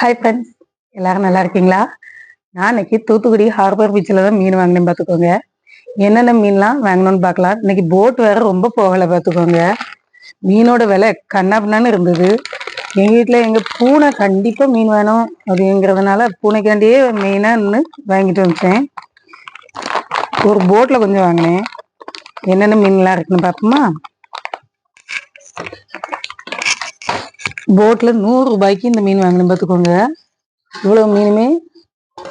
Hi friends எல்லாரும் நல்லா இருக்கீங்களா? நான் இன்னைக்கு தூத்துக்குடி ஹார்பர் பீச்சில் தான் மீன் வாங்கினேன் பார்த்துக்கோங்க. என்னென்ன மீன்லாம் வாங்கணும்னு பார்க்கலாம். இன்னைக்கு போட் வேற ரொம்ப போகலை பார்த்துக்கோங்க. மீனோட விலை கண்ணாப்னான்னு இருந்தது. எங்கள் வீட்டில் எங்கள் பூனை கண்டிப்பாக மீன் வேணும் அப்படிங்கிறதுனால பூனைக்காண்டியே மெயினாக வாங்கிட்டு வந்துட்டேன். ஒரு போட்டில் கொஞ்சம் வாங்கினேன். என்னென்ன மீன்லாம் இருக்குன்னு பார்ப்போமா? போட்ல நூறு ரூபாய்க்கு இந்த மீன் வாங்கணும் பார்த்துக்கோங்க. இவ்வளவு மீனுமே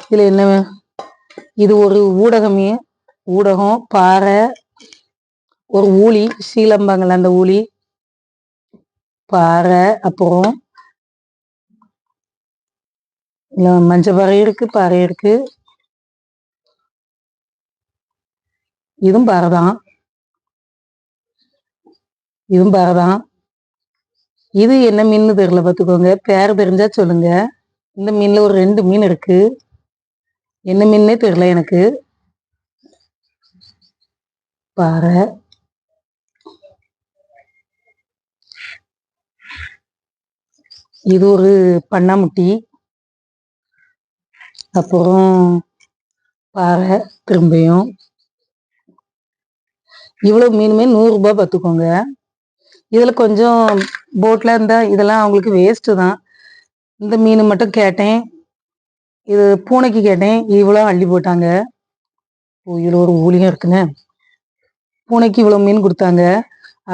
இதுல என்ன இது ஒரு ஊடக மீன் ஊடகம் பாறை ஒரு ஊழி சீலம்பாங்கல்ல அந்த ஊழி பாறை அப்புறம் மஞ்சள் பாறை இருக்கு பாறை இருக்கு. இதுவும் பாறை தான். இதுவும் பாறை தான். இது என்ன மீன் தெரியல பார்த்துக்கோங்க. பேர் தெரிஞ்சா சொல்லுங்க. இந்த மீன்ல ஒரு ரெண்டு மீன் இருக்கு. என்ன மீன்னே தெரியல எனக்கு. பாறை. இது ஒரு பண்ணாமுட்டி. அப்புறம் பாறை திரும்பியும். இவ்வளவு மீனுமே நூறுரூபா பார்த்துக்கோங்க. இதில் கொஞ்சம் போட்டில் இருந்தால் இதெல்லாம் அவங்களுக்கு வேஸ்ட்டு தான். இந்த மீன் மட்டும் கேட்டேன். இது பூனைக்கு கேட்டேன். இவ்வளோ அள்ளி போட்டாங்க. இவ்வளோ ஒரு ஊழியம் இருக்குன்னு பூனைக்கு இவ்வளோ மீன் கொடுத்தாங்க.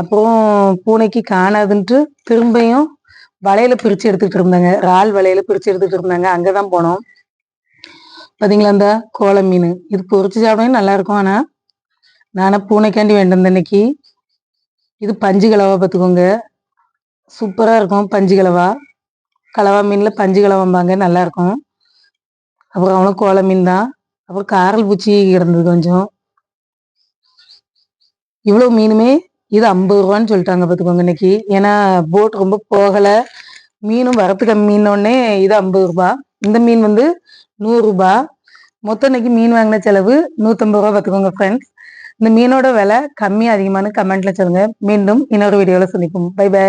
அப்புறம் பூனைக்கு காணாதுன்ட்டு திரும்பியும் வலையில பிரித்து எடுத்துக்கிட்டு இருந்தாங்க. இறால் வலையில பிரித்து எடுத்துக்கிட்டு இருந்தாங்க. அங்கே தான் போனோம். பார்த்தீங்களா இந்த கோலை மீன். இது பொறிச்சு சாப்பிடவே நல்லா இருக்கும் ஆனால் நானும் பூனைக்காண்டி வேண்டாம் இன்னைக்கு. இது பஞ்சு கலவா பார்த்துக்கோங்க. சூப்பராக இருக்கும். பஞ்சு கலவா. கலவா மீனில் பஞ்சு கலவாம்பாங்க. நல்லாயிருக்கும் அப்புறம் அவனும் கோலை மீன் தான் அப்புறம் காரல் பூச்சி கிடந்தது கொஞ்சம். இவ்வளோ மீனுமே? இது ஐம்பது ரூபான்னு சொல்லிட்டாங்க பார்த்துக்கோங்க இன்னைக்கு. ஏன்னா போட் ரொம்ப போகலை. மீனும் வரத்து கம்மின்னொடனே இது ஐம்பது ரூபா. இந்த மீன் வந்து நூறுரூபா மொத்தம் இன்னைக்கு மீன் வாங்கின செலவு நூற்றம்பது ரூபா பார்த்துக்கோங்க ஃப்ரெண்ட்ஸ் இந்த மீனோட விலை கம்மி அதிகமான கமெண்ட்ல சொல்லுங்க. மீண்டும் இன்னொரு வீடியோவில் சந்திப்போம். By by